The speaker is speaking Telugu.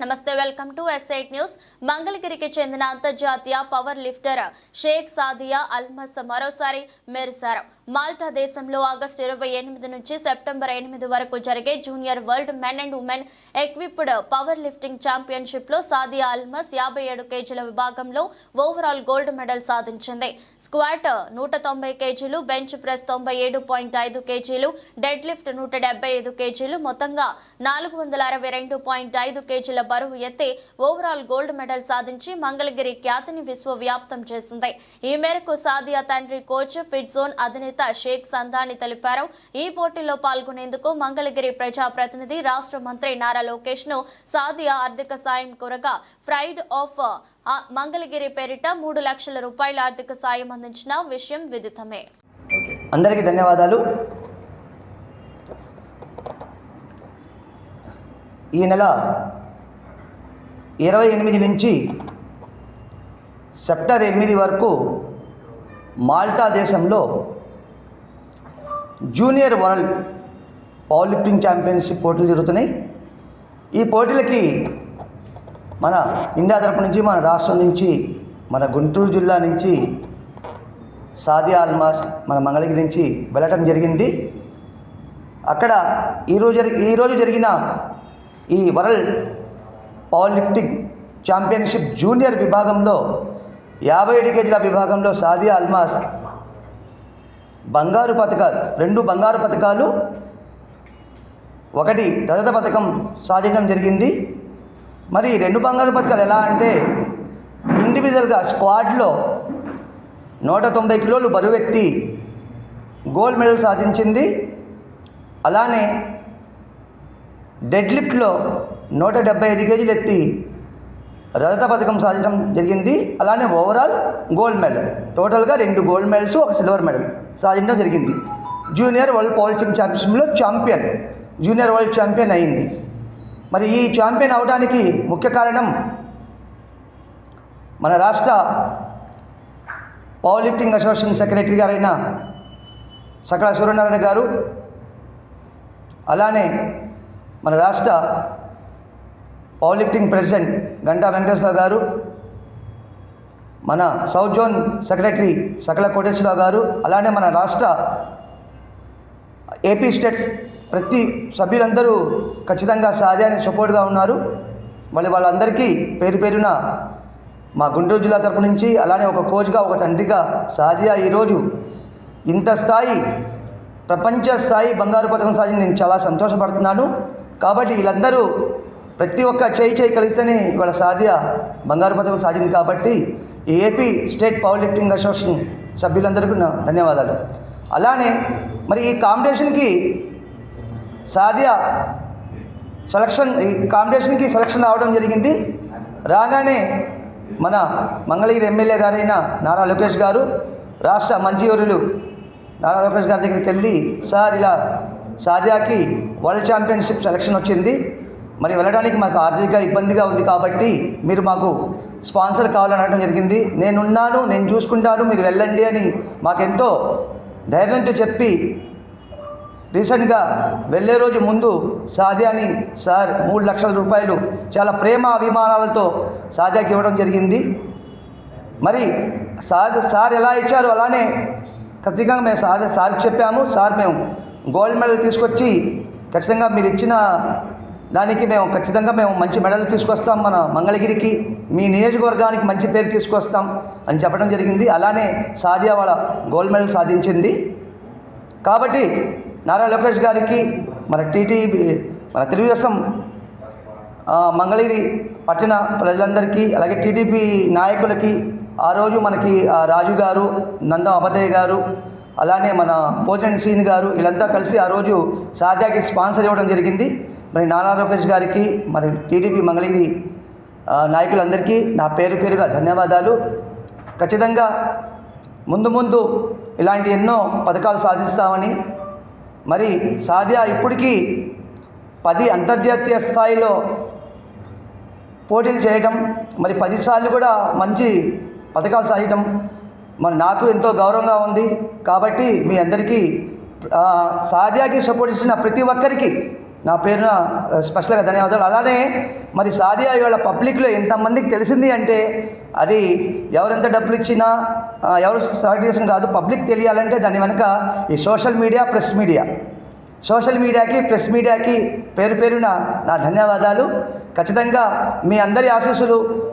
నమస్తే వెల్కమ్ టు ఎస్ఐట్ న్యూస్. మంగళగిరికి చెందిన అంతర్జాతీయ పవర్ లిఫ్టర్ షేక్ సాదియా అల్మస్ మరోసారి మెరిశారు. మాల్టా దేశంలో ఆగస్టు ఇరవై ఎనిమిది నుంచి సెప్టెంబర్ ఎనిమిది వరకు జరిగే junior world men and women equipped power lifting ఛాంపియన్షిప్లో Sadia Almas యాభై ఏడు కేజీల విభాగంలో ఓవరాల్ గోల్డ్ మెడల్ సాధించింది. స్క్వాట్ నూట తొంభై కేజీలు బెంచ్ ప్రెస్ తొంభై ఏడు పాయింట్ ఐదు కేజీలు డెడ్ లిఫ్ట్ నూట డెబ్బై ఐదు కేజీలు మొత్తంగా నాలుగు వందల అరవై రెండు పాయింట్ ఐదు కేజీల బరువు ఎత్తి ఓవరాల్ గోల్డ్ మెడల్ సాధించి మంగళగిరి ఖ్యాతిని విశ్వవ్యాప్తం చేసింది. ఈ మేరకు సాదియా తండ్రి కోచ్ ఫిట్ జోన్ అధినేత షేక్ సంధాని తెలిపారు. ఈ పోటీలో పాల్గొనేందుకు మంగళగిరి ప్రజాప్రతినిధి రాష్ట్ర మంత్రి నారా లోకేష్ను సాదియా ఆర్థిక సాయం కోరగా ఫ్రైడ్ ఆఫ్ మంగళగిరి పేరిట మూడు లక్షల రూపాయల ఆర్థిక సాయం అందించిన విషయం విదితమే. అందరికీ ధన్యవాదాలు. ఈ నెల ఇరవై ఎనిమిది నుంచి సెప్టర్ ఎనిమిది వరకు మాల్టా దేశంలో junior world power lifting championship పోటీలు జరుగుతున్నాయి. ఈ పోటీలకి మన ఇండియా తరపు నుంచి మన రాష్ట్రం నుంచి మన గుంటూరు జిల్లా నుంచి సాదియా అల్మాస్ మన మంగళగిరి నుంచి వెళ్ళటం జరిగింది. అక్కడ ఈరోజు ఈరోజు జరిగిన ఈ world power lifting championship junior విభాగంలో యాభై ఏడు కేజీల విభాగంలో సాదియా అల్మాస్ బంగారు పథకాలు రెండు బంగారు పథకాలు. ఒకటి రజత పథకం సాధించడం జరిగింది. మరి రెండు బంగారు పథకాలు ఎలా అంటే ఇండివిజువల్గా స్క్వాడ్లో నూట తొంభై కిలోలు బరువెత్తి గోల్డ్ మెడల్ సాధించింది. అలానే డెడ్ లిఫ్ట్లో నూట డెబ్బై ఐదు కేజీలు ఎత్తి రజత పథకం సాధించడం జరిగింది. అలానే ఓవరాల్ గోల్డ్ మెడల్ టోటల్గా రెండు గోల్డ్ మెడల్స్ ఒక సిల్వర్ మెడల్ సాధించడం జరిగింది. జూనియర్ వరల్డ్ పవర్లిఫ్టింగ్ ఛాంపియన్షిప్లో ఛాంపియన్ జూనియర్ వరల్డ్ ఛాంపియన్ అయింది. మరి ఈ ఛాంపియన్ అవడానికి ముఖ్య కారణం మన రాష్ట్ర పవర్ లిఫ్టింగ్ అసోసియేషన్ సెక్రటరీ గారైన సకల సూర్యనారాయణ గారు. అలానే మన రాష్ట్ర power lifting president Ganta Venkateswararao గారు మన సౌత్ జోన్ సెక్రటరీ సకల కోటేశ్వరరావు గారు అలానే మన రాష్ట్ర ఏపీ స్టేట్స్ ప్రతి సభ్యులందరూ ఖచ్చితంగా సాధ్యానికి సపోర్ట్గా ఉన్నారు. మళ్ళీ వాళ్ళందరికీ పేరు పేరున మా గుంటూరు జిల్లా తరపు నుంచి అలానే ఒక కోచ్గా ఒక తండ్రిగా సాదియా ఈరోజు ఇంత స్థాయి ప్రపంచ స్థాయి బంగారు పథకం సాధించి నేను చాలా సంతోషపడుతున్నాను. కాబట్టి వీళ్ళందరూ ప్రతి ఒక్క చేయి చేయి కలిస్తేనే ఇవాళ సాధ్య బంగారు పథకం సాధింది కాబట్టి ఈ AP state power lifting association సభ్యులందరికీ ధన్యవాదాలు. అలానే మరి ఈ కాంపిటీషన్కి సాధ్య సెలక్షన్ ఈ కాంపిటీషన్కి సెలక్షన్ రావడం జరిగింది. రాగానే మన మంగళగిరి ఎమ్మెల్యే గారైన నారా లోకేష్ గారు రాష్ట్ర మంచివరులు నారా లోకేష్ గారి దగ్గరికి వెళ్ళి సార్ ఇలా సాధ్యాకి వరల్డ్ ఛాంపియన్షిప్ సెలక్షన్ వచ్చింది. మరి వెళ్ళడానికి మాకు ఆర్థిక ఇబ్బందిగా ఉంది కాబట్టి మీరు మాకు స్పాన్సర్ కావాలని అడగడం జరిగింది. నేనున్నాను నేను చూసుకుంటాను మీరు వెళ్ళండి అని మాకెంతో ధైర్యంతో చెప్పి రీసెంట్గా వెళ్ళే రోజు ముందు సాధ్యాని సార్ మూడు లక్షల రూపాయలు చాలా ప్రేమ అభిమానాలతో సాధ్యాకి ఇవ్వడం జరిగింది. మరి సార్ సార్ ఎలా ఇచ్చారు అలానే ఖచ్చితంగా మేము సార్ సార్కి చెప్పాము. సార్ మేము గోల్డ్ మెడల్ తీసుకొచ్చి ఖచ్చితంగా మీరు ఇచ్చిన దానికి మేము ఖచ్చితంగా మేము మంచి మెడల్ తీసుకొస్తాం మన మంగళగిరికి మీ నియోజకవర్గానికి మంచి పేరు తీసుకొస్తాం అని చెప్పడం జరిగింది. అలానే సాదియా వాళ్ళ గోల్డ్ మెడల్ సాధించింది. కాబట్టి నారా లోకేష్ గారికి మన టీటీపీ మన తెలుగుదేశం మంగళగిరి పట్టణ ప్రజలందరికీ అలాగే టీడీపీ నాయకులకి ఆ రోజు మనకి రాజు గారు నందం అబదయ్య గారు అలానే మన పోజన్ సీన్ గారు వీళ్ళంతా కలిసి ఆ రోజు సాధ్యాకి స్పాన్సర్ ఇవ్వడం జరిగింది. మరి నారా లోకేష్ గారికి మరి టీడీపీ మంగళగిరి నాయకులందరికీ నా పేరు పేరుగా ధన్యవాదాలు. ఖచ్చితంగా ముందు ముందు ఇలాంటి ఎన్నో పథకాలు సాధిస్తామని మరి సాధ్యా ఇప్పటికీ పది అంతర్జాతీయ స్థాయిలో పోటీలు చేయడం మరి పదిసార్లు కూడా మంచి పథకాలు సాయటం మరి నాకు ఎంతో గౌరవంగా ఉంది. కాబట్టి మీ అందరికీ సాధ్యాకి సపోర్ట్ ఇచ్చిన ప్రతి ఒక్కరికి నా పేరున స్పెషల్గా ధన్యవాదాలు. అలానే మరి సాదియా ఇవాళ పబ్లిక్లో ఎంతమందికి తెలిసింది అంటే అది ఎవరెంత డబ్బులు ఇచ్చినా ఎవరు స్టార్ట్ చేసిన కాదు పబ్లిక్ తెలియాలంటే దాని వెనుక ఈ social media press media. Social మీడియాకి ప్రెస్ మీడియాకి పేరు పేరున నా ధన్యవాదాలు. ఖచ్చితంగా మీ అందరి ఆశీస్సులు